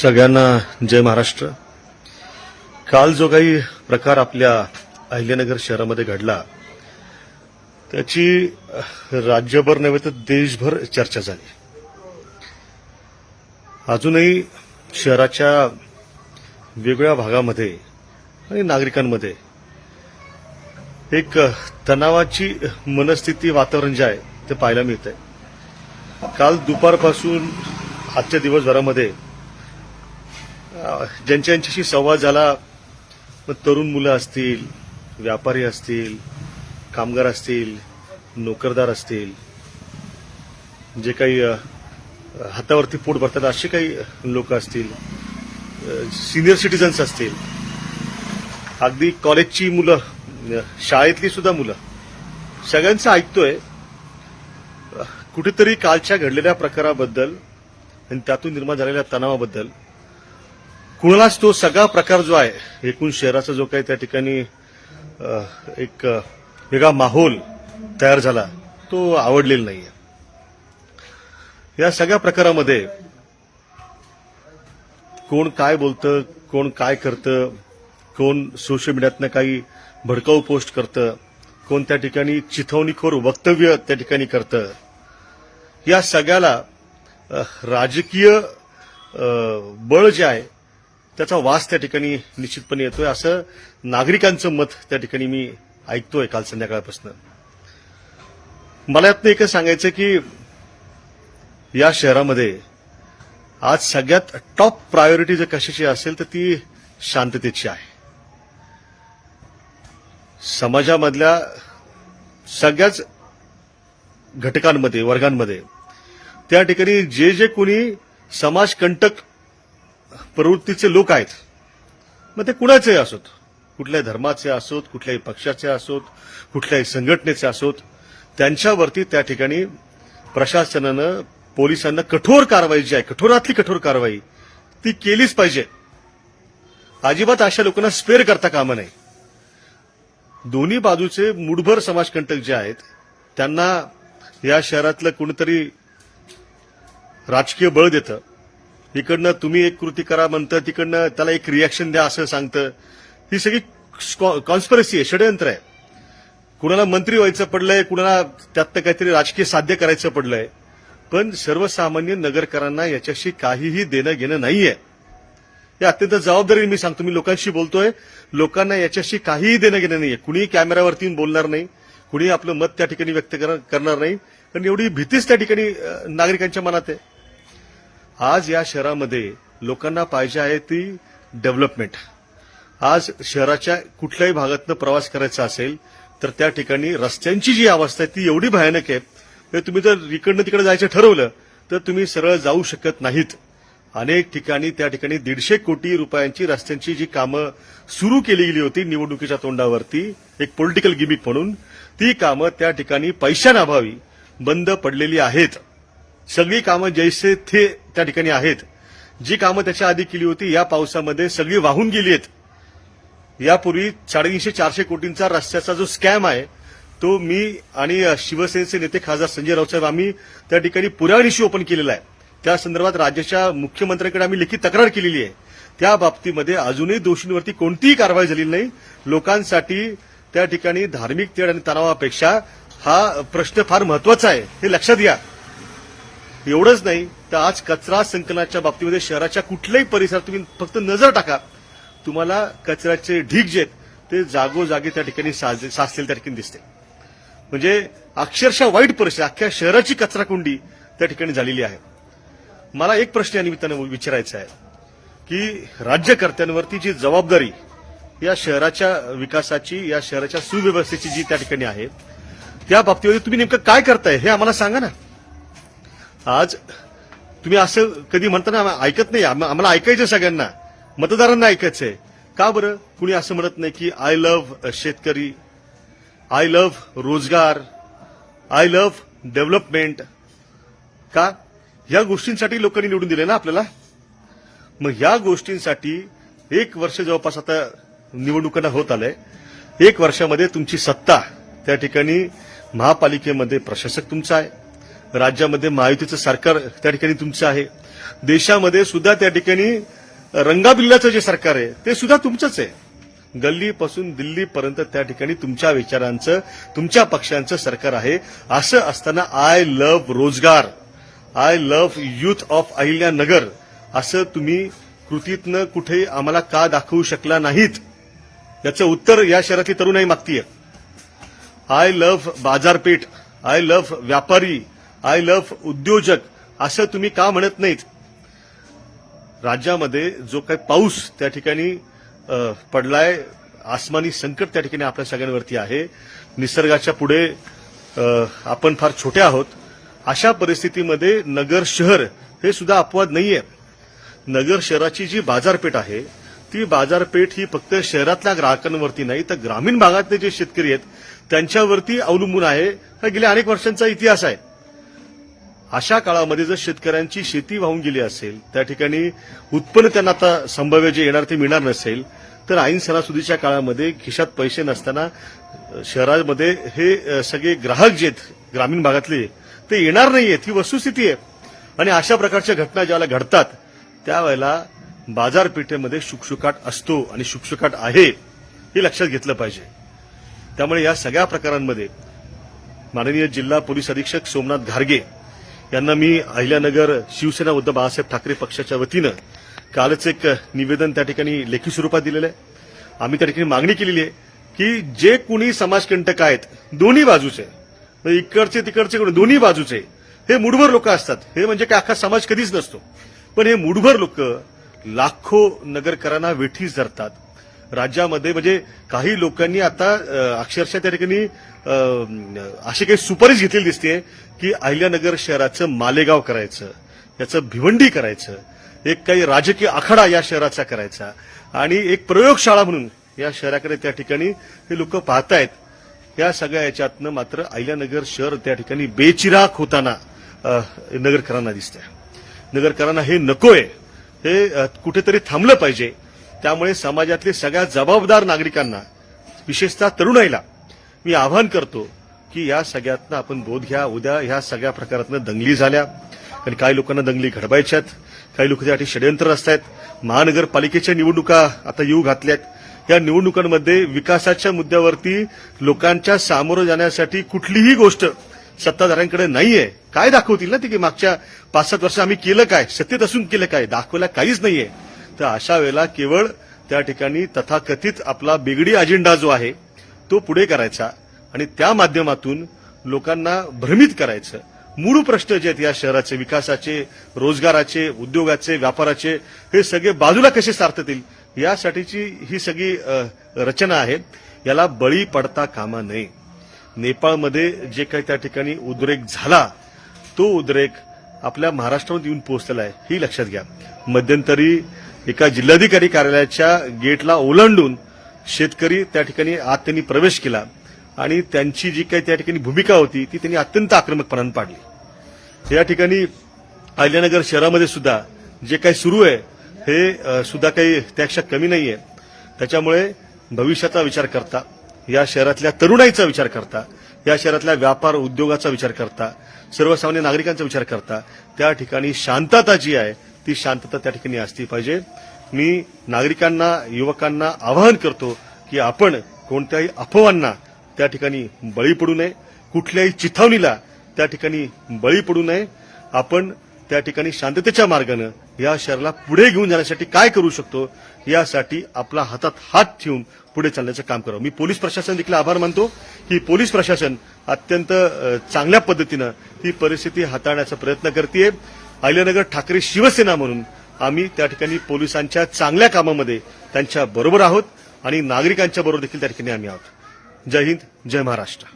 सगळ्यांना जय महाराष्ट्र. काल जो काही प्रकार आपल्या अहिल्यानगर शहरामध्ये घडला त्याची राज्यभर नव्हे तर देशभर चर्चा झाली. अजूनही शहराच्या वेगवेगळ्या भागामध्ये आणि नागरिकांमध्ये एक तणावाची मनस्थिती वातावरण जे आहे ते पाहायला मिळतंय. काल दुपारपासून आजच्या दिवसभरामध्ये अ, ज्यांच्या यांच्याशी संवाद झाला मग तरुण मुलं असतील व्यापारी असतील कामगार असतील नोकरदार असतील जे काही हातावरती पोट भरतात असे काही लोक असतील सिनियर सिटीजन्स असतील. अगदी कॉलेजची मुलं शाळेतली सुद्धा मुलं सगळ्यांचं ऐकतोय. कुठेतरी कालच्या घडलेल्या प्रकाराबद्दल आणि त्यातून निर्माण झालेल्या तणावाबद्दल कुणालाच तो सगळा प्रकार जो आहे एकूण शहराचा जो काही त्या ठिकाणी एक वेगळा माहोल तयार झाला तो आवडलेला नाहीये. या सगळ्या प्रकारामध्ये कोण काय बोलतं कोण काय करतं कोण सोशल मीडियातनं काही भडकाऊ पोस्ट करतं कोण त्या ठिकाणी चिथवणीखोर वक्तव्य त्या ठिकाणी करतं या सगळ्याला राजकीय बळ जे आहे त्याचा वास त्या ठिकाणी निश्चितपणे येतोय. असं नागरिकांचं मत त्या ठिकाणी मी ऐकतोय काल संध्याकाळपासून. मला यातनं एकच सांगायचं की या शहरामध्ये आज सगळ्यात टॉप प्रायोरिटी जर कशाची असेल तर ती शांततेची आहे. समाजामधल्या सगळ्याच घटकांमध्ये वर्गांमध्ये त्या ठिकाणी जे जे कोणी समाजकंटक प्रवृत्तीचे लोक आहेत. मग ते कुणाचे असोत? कुठल्याही धर्माचे असोत? कुठल्याही पक्षाचे असोत? कुठल्याही संघटनेचे असोत? त्यांच्यावरती त्या ठिकाणी प्रशासनानं पोलिसांना कठोर कारवाई जी आहे कठोरातली कठोर कारवाई ती केलीच पाहिजे. अजिबात अशा लोकांना स्पेअर करता कामा नये दोन्ही बाजूचे मुठभर समाजकंटक जे आहेत त्यांना या शहरातलं कुणीतरी राजकीय बळ देतं. इकडनं तुम्ही एक कृती करा म्हणतं तिकडनं त्याला एक रिॲक्शन द्या असं सांगतं. ही सगळी कॉन्स्परसी आहे षडयंत्र आहे. कुणाला मंत्री व्हायचं पडलंय कुणाला त्यातनं काहीतरी राजकीय साध्य करायचं पडलंय. पण सर्वसामान्य नगरकरांना याच्याशी काहीही देणं घेणं नाहीये. हे अत्यंत जबाबदारी मी सांगतो मी लोकांशी बोलतोय. लोकांना याच्याशी काहीही देणं घेणं नाहीये. कुणीही कॅमेऱ्यावरती बोलणार नाही कुणी आपलं मत त्या ठिकाणी व्यक्त करणार नाही. कारण एवढी भीतीच त्या ठिकाणी नागरिकांच्या मनात आहे. आज या शहरामध्ये लोकांना पाहिजे आहे ती डेव्हलपमेंट आज शहराच्या कुठल्याही भागातनं प्रवास करायचा असेल तर त्या ठिकाणी रस्त्यांची जी अवस्था आहे ती एवढी भयानक आहे तुम्ही जर इकडनं तिकडे जायचं ठरवलं तर तुम्ही सरळ जाऊ शकत नाहीत. अनेक ठिकाणी त्या ठिकाणी दीडशे कोटी रुपयांची रस्त्यांची जी कामं सुरू केली गेली होती निवडणुकीच्या तोंडावरती एक पॉलिटिकल गिमिक म्हणून ती कामं त्या ठिकाणी पैशांअभावी बंद पडलेली आहेत. सगळी कामं जैसे थे त्या ठिकाणी आहेत. जी कामं त्याच्या आधी केली होती या पावसामध्ये सगळी वाहून गेली आहेत. यापूर्वी साडेतीनशे चारशे कोटींचा रस्त्याचा जो स्कॅम आहे तो मी आणि शिवसेनेचे नेते खासदार संजय राऊत साहेब आम्ही त्या ठिकाणी पुराव्यानिशी ओपन केलेला आहे. त्या संदर्भात राज्याच्या मुख्यमंत्र्यांकडे आम्ही लेखी तक्रार केलेली आहे. त्या बाबतीमध्ये अजूनही दोषींवरती कोणतीही कारवाई झालेली नाही. लोकांसाठी त्या ठिकाणी धार्मिक तेढ आणि तणावापेक्षा हा प्रश्न फार महत्त्वाचा आहे हे लक्षात घ्या. एवढंच नाही तर आज कचरा संकलनाच्या बाबतीमध्ये शहराच्या कुठल्याही परिसरात तुम्ही फक्त नजर टाका. तुम्हाला कचऱ्याचे ढीग जे आहेत ते जागोजागी त्या ठिकाणी साज- साचलेले त्या ठिकाणी दिसते. म्हणजे अक्षरशः वाईट परिस्थिती अख्ख्या शहराची कचराकुंडी त्या ठिकाणी झालेली आहे. मला एक प्रश्न या निमित्तानं विचारायचा आहे की राज्यकर्त्यांवरती जी जबाबदारी या शहराच्या विकासाची या शहराच्या सुव्यवस्थेची जी त्या ठिकाणी आहे त्या बाबतीमध्ये तुम्ही नेमकं काय करताय हे आम्हाला सांगा ना. आज तुम्ही असं कधी म्हणता ना ऐकत नाही. आम्हाला ऐकायचं सगळ्यांना. मतदारांना ऐकायचंय का बरं? कुणी असं म्हणत नाही की आय लव्ह शेतकरी. आय लव्ह रोजगार. आय लव्ह डेव्हलपमेंट का? या गोष्टींसाठी लोकांनी निवडून दिले ना आपल्याला? मग ह्या गोष्टींसाठी एक वर्ष जवळपास आता निवडणुकांना होत आलंय. एक वर्षामध्ये तुमची सत्ता त्या ठिकाणी महापालिकेमध्ये प्रशासक तुमचा आहे. राज्यामध्ये महायुतीचं सरकार त्या ठिकाणी तुमचं आहे. देशामध्ये सुद्धा त्या ठिकाणी रंगाबिल्लाचं जे सरकार आहे ते सुद्धा तुमचंच आहे. गल्लीपासून दिल्लीपर्यंत त्या ठिकाणी तुमच्या विचारांचं तुमच्या पक्षांचं सरकार आहे. असं असताना आय लव्ह रोजगार I love youth of Ahilyanagar असं तुम्ही कृतीतनं कुठे आम्हाला का दाखवू शकला नाहीत? याचं उत्तर या शहरातली तरुणाई मागतीये. आय लव्ह बाजारपेठ आय लव्ह व्यापारी आय लव्ह उद्योजक असं तुम्ही का म्हणत नाहीत? राज्यामध्ये जो काही पाऊस त्या ठिकाणी पडलाय आसमानी संकट त्या ठिकाणी आपल्या सगळ्यांवरती आहे. निसर्गाच्या पुढे आपण फार छोटे आहोत. अशा परिस्थितीमध्ये नगर शहर हे सुद्धा अपवाद नाहीये. नगर शहराची जी बाजारपेठ आहे ती बाजारपेठ ही फक्त शहरातल्या ग्राहकांवरती नाही तर ग्रामीण भागातले जे शेतकरी आहेत त्यांच्यावरती अवलंबून आहे. हा गेल्या अनेक वर्षांचा इतिहास आहे. अशा काळामध्ये जर शेतकऱ्यांची शेती वाहून गेली असेल त्या ठिकाणी उत्पन्न त्यांना आता संभाव्य जे येणार ते मिळणार नसेल तर ऐन सणासुदीच्या काळामध्ये खिशात पैसे नसताना शहरामध्ये हे सगळे ग्राहक जे आहेत ग्रामीण भागातले ते येणार नाहीयेत ही वस्तुस्थिती आहे. आणि अशा प्रकारच्या घटना ज्यावेळेला घडतात त्यावेळेला बाजारपेठेमध्ये शुकशुकाट असतो आणि शुकशुकाट आहे हे लक्षात घेतलं पाहिजे. त्यामुळे या सगळ्या प्रकारांमध्ये माननीय जिल्हा पोलीस अधीक्षक सोमनाथ घारगे यांना मी अहिल्यानगर शिवसेना उद्धव बाळासाहेब ठाकरे पक्षाच्या वतीनं कालच एक निवेदन त्या ठिकाणी लेखी स्वरूपात दिलेलं आहे. आम्ही त्या ठिकाणी मागणी केलेली आहे की जे कुणी समाजकंटक आहेत दोन्ही बाजूचे म्हणजे इकडचे तिकडचे दोन्ही बाजूचे हे मुठभर लोक असतात. हे म्हणजे काय अख्खा समाज कधीच नसतो. पण हे मुठभर लोक लाखो नगरकरांना वेठीस धरतात. राज्यामध्ये म्हणजे काही लोकांनी आता अक्षरशः त्या ठिकाणी अशी काही सुपारीच घेतलेली दिसते की अहिल्यानगर शहराचं मालेगाव करायचं याचं भिवंडी करायचं एक काही राजकीय आखाडा या शहराचा करायचा आणि एक प्रयोगशाळा म्हणून या शहराकडे त्या ठिकाणी हे लोक पाहतायत. या सगळ्या याच्यातनं मात्र अहिल्यानगर शहर त्या ठिकाणी बेचिराख होताना नगरकरांना दिसतंय. नगरकरांना हे नकोय. हे कुठेतरी थांबलं पाहिजे. त्यामुळे समाजातले सगळ्या जबाबदार नागरिकांना विशेषतः तरुणाईला मी आवाहन करतो की या सगळ्यातनं आपण बोध घ्या. उद्या ह्या सगळ्या प्रकारातनं दंगली झाल्या. आणि काही लोकांना दंगली घडवायच्यात काही लोक त्यासाठी षडयंत्र असतायत महानगरपालिकेच्या निवडणुका आता येऊ घातल्यात. या निवडणुकांमध्ये विकासाच्या मुद्द्यावरती लोकांच्या सामोरं जाण्यासाठी कुठलीही गोष्ट सत्ताधाऱ्यांकडे नाहीये. काय दाखवतील ना ते की मागच्या पाच सात वर्ष आम्ही केलं काय? सत्तेत असून केलं काय? दाखवायला काहीच नाहीये. तर अशा वेळेला केवळ त्या ठिकाणी तथाकथित आपला बिगडी अजेंडा जो आहे तो पुढे करायचा आणि त्या माध्यमातून लोकांना भ्रमित करायचं. मूळ प्रश्न जे आहेत या शहराचे विकासाचे रोजगाराचे उद्योगाचे व्यापाराचे हे सगळे बाजूला कसे सार्थतील यासाठीची ही सगळी रचना आहे. याला बळी पडता कामा नये. नेपाळमध्ये जे काही त्या ठिकाणी उद्रेक झाला तो उद्रेक आपल्या महाराष्ट्रामध्ये येऊन पोहोचलेला आहे ही लक्षात घ्या. मध्यंतरी एका जिल्हाधिकारी कार्यालयाच्या गेटला ओलांडून शेतकरी त्या ठिकाणी आत त्यांनी प्रवेश केला आणि त्यांची जी काही त्या ठिकाणी भूमिका होती ती त्यांनी अत्यंत आक्रमकपणानं पाडली. या ठिकाणी अहिल्यानगर शहरामध्ये सुद्धा जे काही सुरू आहे हे सुद्धा काही त्यापेक्षा कमी नाहीये. त्याच्यामुळे भविष्याचा विचार करता या शहरातल्या तरुणाईचा विचार करता या शहरातल्या व्यापार उद्योगाचा विचार करता सर्वसामान्य नागरिकांचा विचार करता त्या ठिकाणी शांतता जी आहे ती शांतता त्या ठिकाणी असली पाहिजे. मी नागरिकांना युवकांना आवाहन करतो की आपण कोणत्याही अफवांना त्या ठिकाणी बळी पडू नये. कुठल्याही चिथावणीला त्या ठिकाणी बळी पडू नये. आपण त्या ठिकाणी शांततेच्या मार्गानं या शहराला पुढे घेऊन जाण्यासाठी काय करू शकतो यासाठी आपला हातात हात ठेवून पुढे चालण्याचं काम करावं. मी पोलीस प्रशासन देखील आभार मानतो की पोलीस प्रशासन अत्यंत चांगल्या पद्धतीनं ही परिस्थिती हाताळण्याचा प्रयत्न करते अहिल्यानगर ठाकरे शिवसेना म्हणून आम्ही त्या ठिकाणी पोलिसांच्या चांगल्या कामामध्ये त्यांच्या बरोबर आहोत आणि नागरिकांच्या बरोबर देखील त्या ठिकाणी आम्ही आहोत. जय हिंद जय महाराष्ट्र.